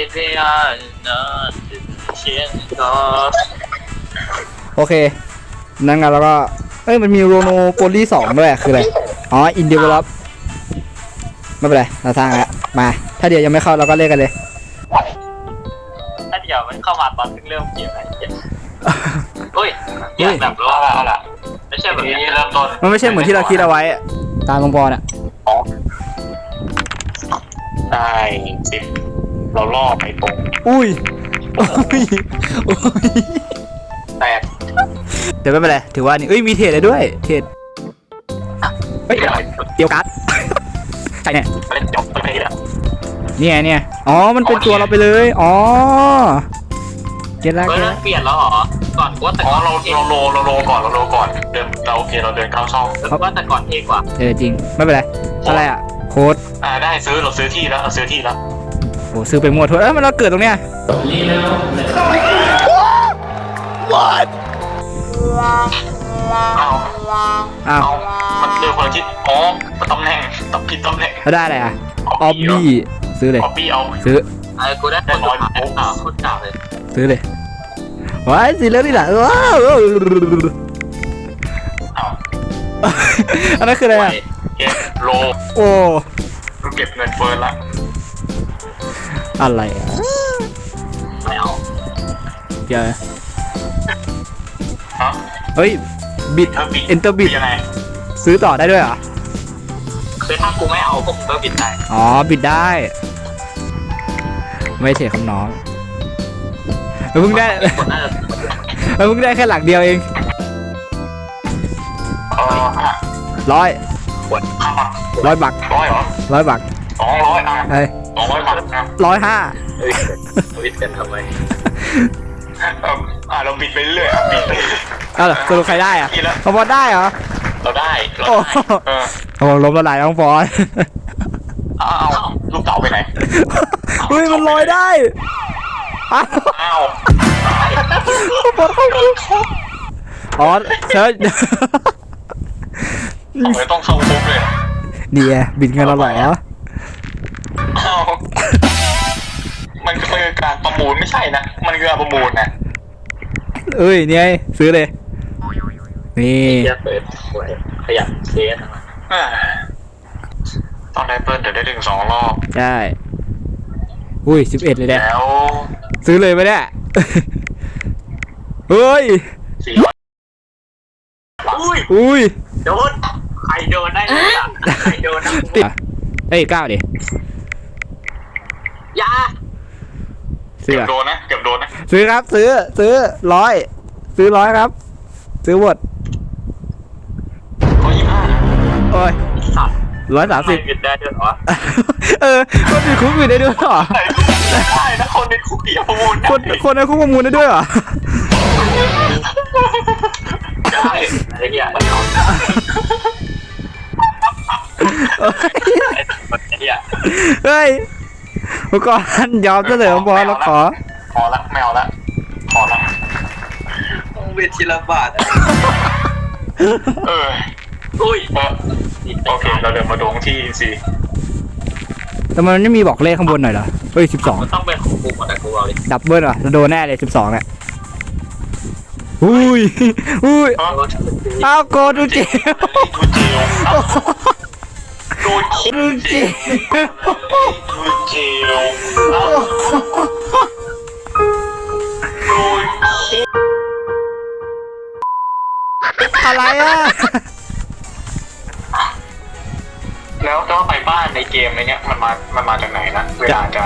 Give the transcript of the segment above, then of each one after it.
If we are โอเค นั่นไงแล้วก็ เอ้ย มันมีโรโนโปลี่สองด้วย คืออะไร อ๋อ อินเดียลอปไม่เป็นไร เราสร้างแล้ว มา ถ้าเดี๋ยวยังไม่เข้าเราก็เล่นกันเลย ถ้าเดี๋ยวมันเข้ามาตอนเพิ่งเริ่มเกมอะไรเงี้ยเฮ้ยเกมแบบรู้วเอาละไม่ใช่แบบนี้เริ่มต้นมันไม่ใช่เหมือนที่เราคิดเอาไว้ ตามลงบอลอะได้สิ เราล่อไปตรงอุ้ยอุ้ยอุ้ยแตกเดี๋ยวไม่เป็นไรถือว่านี่เอ้ยมีเทรดเลยด้วย เทรดเฮ้ยเดียวกัดใช่เนี่ยเล่นจบไปแล้วเนี่ยเนี่ยอ๋อมันเป็นตัวเราไปเลยอ๋อเก็ตแล้วเฮ้ยเก็ตมัแล้นวเปลี่ยนแล้วเหรอ ก่อนว่าแต่อ๋อก่อนเราเราโลเราโลก่อนเราโลก่อนเดินเราโอเคเราเดินเข้าช่องแต่ว่าแต่ก่อนเท่กว่า เออจริงไม่เป็นไรอะไรอะโค้ดอ่าได้ซื้อเราซื้อที่แล้วเราซื้อที่แล้ว โอ้ซื้อไปมั่วทั่วเอ้ยมันเราเกิดตรงเนี้ยเอาอ้าวเอามันเดินคนละทิศอ๋อตำแหน่งตับผิดตำแหน่งแล้วได้อะไรอะออบบี้ซื้อเลย ออบบี้เอาซื้อ ไอ้กูได้คนหายอะคนเก่าเลยซื้อเลยว้ายสีเหลืองนี่แหละว้าวเอาอันนั้นคืออะไรอะเก็บโลโอ้เก็บเงินเฟิร์นละ อะไรอะไม่เอาเดี๋ยวฮะเฮ้ยบิดเธอบิดเอนเตอร์บิดยังไงซื้อต่อได้ด้วยเหรอคือถ้ากูไม่เอาผมก็บิดได้อ๋อบิดได้ ไม่เทคำน้องเราเพิ่งได้คนน่าจะเราเพิ่งได้แค่หลักเดียวเองเออห้าร้อยห้าบาทร้อยบักร้อยเหรอร้อยบักสองร้อยอะเฮ้ยสอง ร้อยบาทนะร้อยห้าเฮ้ยบิดกันทำไมเอออ่าเราบิดไปเรื่อยๆอะบิดไปเอ้าเหรอสรุปใครได้อะทีละขบวนได้เหรอเราได้เราโอ้ได้เออโหล้มละลายน้องฟอนเอาเอาลูกเต๋าไปไหนเฮ้ยมันลอยได้อ้าวอ้าวอ๋อเชิญทำไมต้องเข้าคุกเลยนี่ไงบินเงินเราเหรออ้ มันคือการประมูลไม่ใช่นะ มันคือการประมูลนะเอ้ยนี่ไงซื้อเลย นี่เทียเปิดหวยขยับเทสอ่าตอนได้เปิ้ลเดี๋ยวได้ถึงสองรอบใช่ อุ้ยสิบเอ็ดเลยเนี่ยแล้วซื้อเลยไหมเนี่ย เฮ้ย สี่ร้อยอุ้ยอุ้ยโดนใครโดนได้เลยอะใครโดนอะติดเอ้ยเก้าดิยา ซื้อเกือบอะโดนนะเกือบโดนนะซื้อครับ ซื้อ ซื้อร้อยซื้อร้อยครับ ซื้อหมดร้อยยี่ห้าโอ้ยสัตว์ร้อยสามสิบบิดได้ด้วยเหรอเออคนติดคุกอยู่ได้ด้วยเหรอไหนได้นะคนในคุกเดียวประมูลได้คนคนในคุกประมูลได้ด้วยเหรอได้อะไรเงี้ยมันเอาไอ้คนเนี้ยเฮ้ย อุปกรณ์ยอมเสนอพอแล้วขอ พอละไม่เอาละพอละเวทีละบาทเอออุ้ยเออโอเค เราเดินมาดวงที่ซีแต่มันไม่มีบอกเลขข้างบนหน่อยเหรอ เฮ้ยสิบสองมันต้องเป็นของกูก่อนนะกูเอาเลยดับเบิลเหรอเราโดนแน่เลยสิบสองเนี่ยอุ้ยอุ้ยเอ้าวโกดูเจดูเจล ดูเจลดูเดูเจลดูเจลอะไรอะ แล้วก็ไปบ้านในเกมอะไรเนี้ยมันมา มันมาจากไหนนะเวลาจะ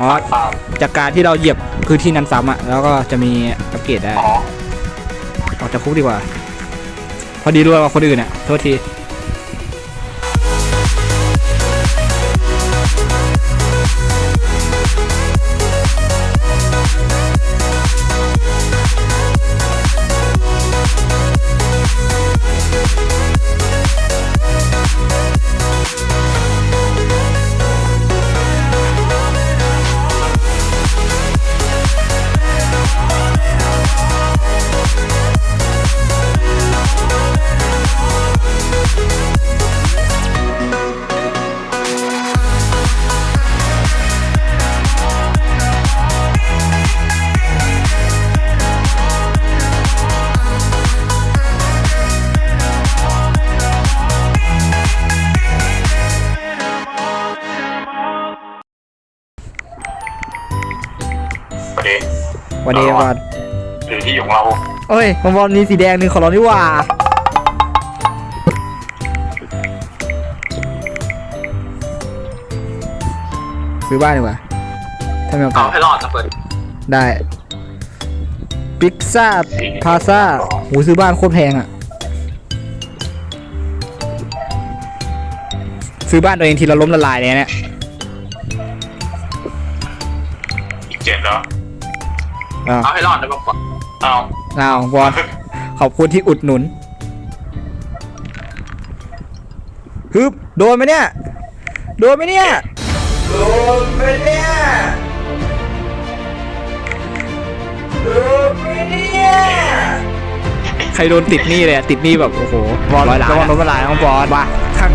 อ๋อตามจากการที่เราเหยียบพื้นที่นั้นซ้ำอะ แล้วก็จะมีอัปเกรดได้ อ๋อ ออกจากคุกดีกว่า พอดีรวยกว่าคนอื่นอะ โทษที ประเดี๋ยววันนี้บอลหรือที่อยู่ของเราเอ้ยบอลมีสีแดงหนึ่งของเรานี่หว่า ซื้อบ้านดีกว่าถ้ามีโอกาเอาสให้รอดนะเปิดได้พิซซ่าพาซ่าหูซื้อบ้านโคตรแพงอะ ซื้อบ้านตัวเองทีละล้มละลายเลยเนี่ยอีกเจ็ดแล้ว อ้าว เอาให้รอดนะบอกก่อนเอาอ้าวบอลขอบคุณที่อุดหนุนฮึบโดนไหมเนี่ย โดนไหมเนี่ย โดนไหมเนี่ยโดนไหมเนี่ยใครโดนติดหนี้เลยอะติดหนี้แบบ โอ้โหบอลร้อยล้านระวังล้มละลายของบอลว่าข้าง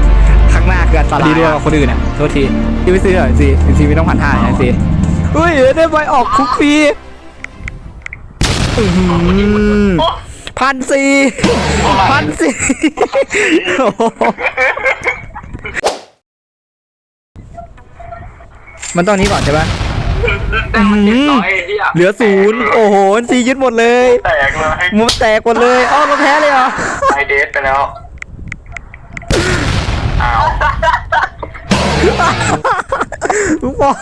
ข้างหน้าคืออันตรายดีด้วยกับคนอื่นอะโทษทีที่ไปซื้อหน่อยสิสิไม่ต้องพันห้านะสิเฮ้ยได้ใบออกคุกฟรีอื้อหือ พันสี่พันสี่โอ้โหมันต้องนี้ก่อนใช่ปะแต่มันเจ็ดร้อยไอ้เหี้ยเหลือศูนย์โอ้โหซียึดหมดเลยแตกเลยมุมแตกหมดเลยอ้าวเราแพ้เลยเหรอไอเดทไปแล้วอ้าวลูกบอล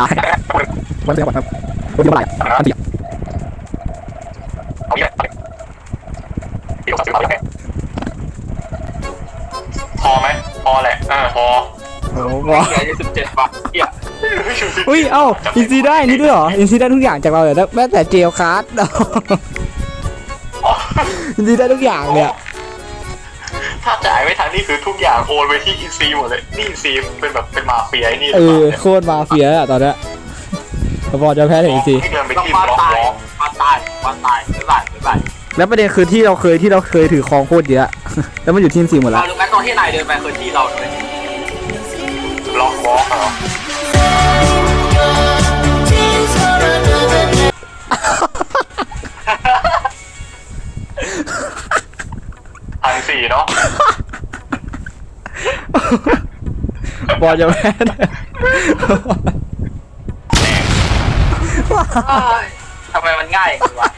ตายวันเสียก่อนครับวันเดียวไหลอันเดียวเอาเนี่ยเดี๋ยวซื้อมาเลยพอไหมพอแหละเออพอโอ้โหเหลืออยู่สิบเจ็ดบาทเหี้ยอุ้ยเอ้าอินซีได้นี่ด้วยเหรออินซีได้ทุกอย่างจากเราเลยแม้แต่เจลคัสอินซีได้ทุกอย่างเลยอะ ถ้าจ่ายไม่ทันนี่คือทุกอย่างโอนไปที่อินซีหมดเลยนี่อินซีเป็นแบบเป็นมาเฟียไอ้นี่หเอรือเปอล่าโคตรมาเฟียอะตอนเนี้ยบอลจะแพ้ถึงอินซีที่เดินไปต้องที่ฟาดล็อกตายล้อฟาดตายฟาดตายบ๊ายบายบ๊ายบายแล้วประเด็นคือที่เราเคยที่เราเคยถือครองโคตรเยอะ แล้วมันอยู่ที่อินซีหมดเราแล้วรู้ไหมตอนที่นายเดินไปคือที่เราเลยล็อกล้อเหรอ บอลจะแพ้ทำไมมันง่ายอย่างนี้วะ